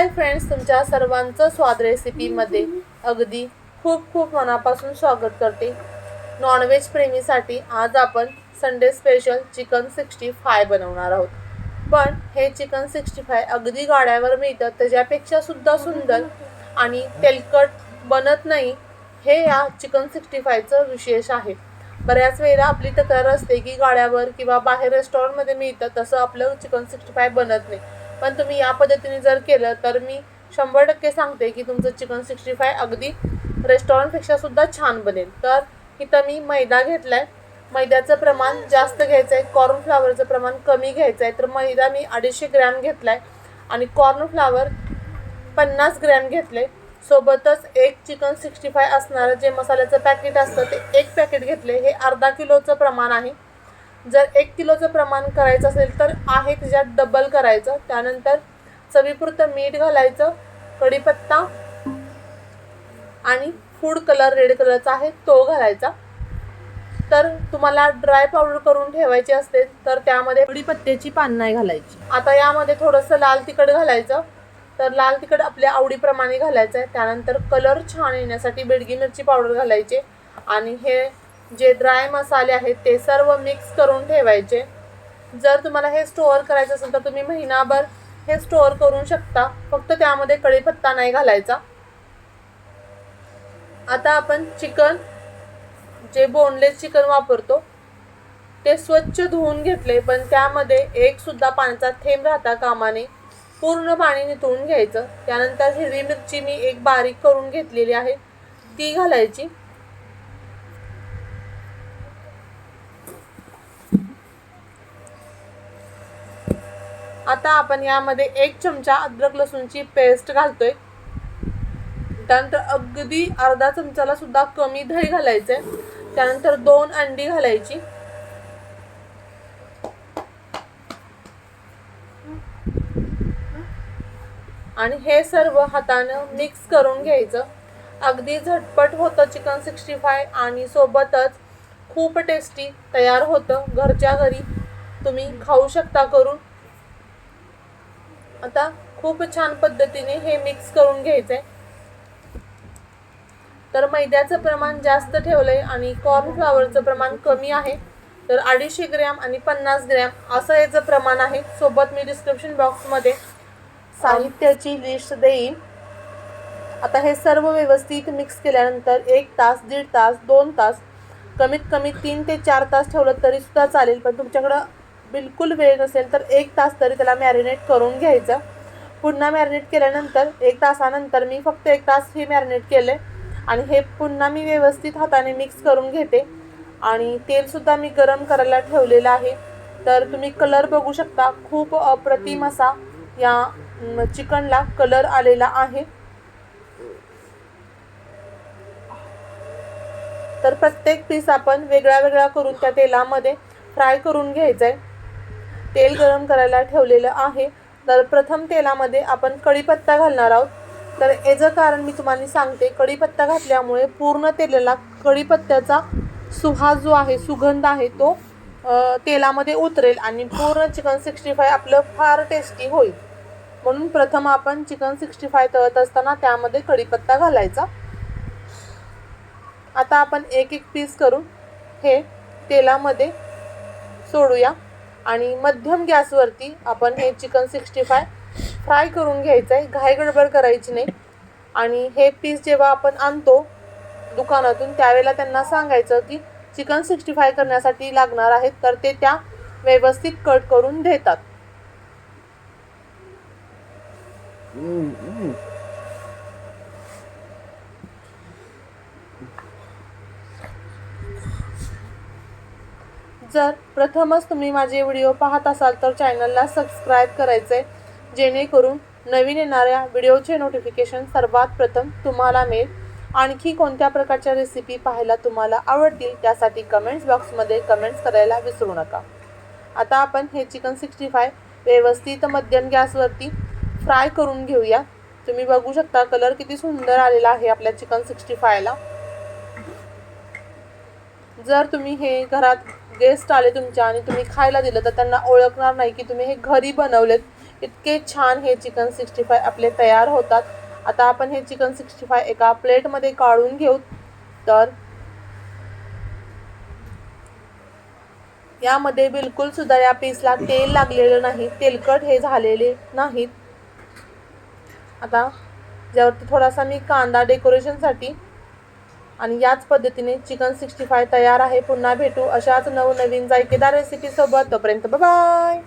Hi friends तुमच्या सर्वांचं स्वाद रेसिपीमध्ये अगदी खूप खूप मनापासून स्वागत करते. नॉनव्हेज प्रेमीसाठी आज आपण Sunday special chicken sixty five बनवणार आहोत. पण हे चिकन सिक्स्टी फाय अगदी गाड्यावर मिळतं त्याच्यापेक्षा सुद्धा सुंदर आणि तेलकट बनत नाही हे या चिकन सिक्स्टी फायचं विशेष आहे. बऱ्याच वेळेला आपली तक्रार असते की गाड्यावर किंवा बाहेर रेस्टॉरंटमध्ये मिळतं तसं आपलं चिकन सिक्स्टी फाय बनत नाही. पण तुम्ही या पद्धतीने जर केलं तर मी शंभर टक्के सांगते की तुमचं चिकन सिक्स्टी फाय अगदी रेस्टॉरंटपेक्षा सुद्धा छान बनेल. तर इथं मी मैदा घेतला आहे मैद्याचं प्रमाण जास्त घ्यायचं आहे कॉर्न फ्लावरचं प्रमाण कमी घ्यायचं आहे तर मैदा मी अडीचशे ग्रॅम घेतला आहे आणि कॉर्न फ्लावर पन्नास ग्रॅम घेतले सोबतच एक चिकन सिक्स्टी फाय असणारं जे मसाल्याचं पॅकेट असतं ते एक पॅकेट घेतले हे अर्धा किलोचं प्रमाण आहे. जर एक किलोचं प्रमाण करायचं असेल तर आहे त्याच्यात डबल करायचं. त्यानंतर चवीपुरतं मीठ घालायचं कढीपत्ता आणि फूड कलर रेड कलरचा आहे तो घालायचा. तर तुम्हाला ड्राय पावडर करून ठेवायची असते तर त्यामध्ये कढीपत्त्याची पान नाही घालायची. आता यामध्ये थोडंसं लाल तिखट घालायचं. तर लाल तिखट आपल्या आवडीप्रमाणे घालायचं आहे. त्यानंतर कलर छान येण्यासाठी बेडगी मिरची पावडर घालायचे. आणि हे जे ड्राय मसाले आहेत ते सर्व मिक्स करून ठेवायचे. जर तुम्हाला हे स्टोअर करायचं असेल तर तुम्ही महिनाभर हे स्टोअर करू शकता. फक्त त्यामध्ये कढीपत्ता नाही घालायचा. आता आपण चिकन जे बोनलेस चिकन वापरतो ते स्वच्छ धुवून घेतले पण त्यामध्ये एकसुद्धा पाण्याचा थेंब राहता कामाने. पूर्ण पाणी निथळून घ्यायचं. त्यानंतर हिरवी मिरची मी एक बारीक करून घेतलेली आहे. ती घालायची. आता आपण यामध्ये एक चमचा अद्रक लसूणची पेस्ट घालतोय. त्यानंतर अगदी अर्धा चमचाला सुद्धा कमी दही घालायचंय. त्यानंतर दोन अंडी घालायची. आणि हे सर्व हातानं मिक्स करून घ्यायचं. अगदी झटपट होतं चिकन सिक्स्टी फाय आणि सोबतच खूप टेस्टी तयार होतं. घरच्या घरी तुम्ही खाऊ शकता करून. आता खूप छान पद्धतीने हे मिक्स करून घ्यायचं आहे तर मैद्याचं प्रमाण जास्त ठेवलं आहे आणि कॉर्नफ्लावरचं प्रमाण कमी आहे. तर अडीचशे ग्रॅम आणि पन्नास ग्रॅम असं याचं प्रमाण आहे. सोबत मी डिस्क्रिप्शन बॉक्समध्ये साहित्याची लिस्ट देईन. आता हे सर्व व्यवस्थित मिक्स केल्यानंतर एक तास दीड तास दोन तास कमीत कमी तीन ते चार तास ठेवलं तरीसुद्धा चालेल. पण तुमच्याकडं बिलकुल वेळ नसेल तर एक तास तरी त्याला मॅरिनेट करून घ्यायचं. पुन्हा मॅरिनेट केल्यानंतर एक तासानंतर मी फक्त एक तास हे मॅरिनेट केले आणि हे पुन्हा मी व्यवस्थित हाताने मिक्स करून घेते. आणि तेलसुद्धा मी गरम करायला ठेवलेलं आहे. तर तुम्ही कलर बघू शकता. खूप अप्रतिम असा या चिकनला कलर आलेला आहे. तर प्रत्येक पीस आपण वेगळा वेगळा करून त्या तेलामध्ये फ्राय करून घ्यायचं आहे तेल गरम करायला ठेवलेलं आहे. तर प्रथम तेलामध्ये आपण कढीपत्ता घालणार आहोत. तर याचं कारण मी तुम्हाला सांगते कढीपत्ता घातल्यामुळे पूर्ण तेलाला कढीपत्त्याचा सुहास जो आहे सुगंध आहे तो तेलामध्ये उतरेल आणि पूर्ण चिकन सिक्स्टी फाय आपलं फार टेस्टी होईल. म्हणून प्रथम आपण चिकन सिक्स्टी फाय तळत असताना त्यामध्ये कढीपत्ता घालायचा. आता आपण एक एक पीस करून हे तेलामध्ये सोडूया. आणि मध्यम गॅसवरती आपण हे चिकन सिक्स्टी फाय फ्राय करून घ्यायचं आहे घाई गडबड करायची नाही. आणि हे पीस जेव्हा आपण आणतो दुकानातून त्यावेळेला त्यांना सांगायचं की चिकन सिक्स्टी फाय करण्यासाठी लागणार आहेत तर ते त्या व्यवस्थित कट करून देतात. जर प्रथमच तुम्ही माझे व्हिडिओ पाहत असाल तर चॅनलला सबस्क्राईब करायचे जेणेकरून नवीन येणाऱ्या व्हिडिओचे नोटिफिकेशन सर्वात प्रथम तुम्हाला मिळेल. आणखी कोणत्या प्रकारच्या रेसिपी पाहायला तुम्हाला आवडतील त्यासाठी कमेंट्स बॉक्समध्ये कमेंट्स करायला विसरू नका. आता आपण हे चिकन सिक्स्टी फाय व्यवस्थित मध्यम गॅसवरती फ्राय करून घेऊया. तुम्ही बघू शकता कलर किती सुंदर आलेला आहे आपल्या चिकन सिक्स्टी फायला जर तुम्ही हे घरात गेस्ट आले तुमच्या आणि तुम्ही खायला दिलं तर त्यांना ओळखणार नाही की तुम्ही हे घरी बनवलेत. इतके छान हे चिकन सिक्स्टी फाय आपले तयार होतात. आता आपण हे चिकन सिक्स्टी फाय एका प्लेटमध्ये काढून घेऊ. तर यामध्ये बिलकुल सुद्धा या पीसला तेल लागलेलं नाही. तेलकट हे झालेले नाहीत. आता ज्यावरती थोडासा मी कांदा डेकोरेशनसाठी आणि याच पद्धतीने चिकन सिक्स्टी फाय तयार आहे. पुन्हा भेटू अशाच नवनवीन जायकेदार रेसिपीसोबत तोपर्यंत बाय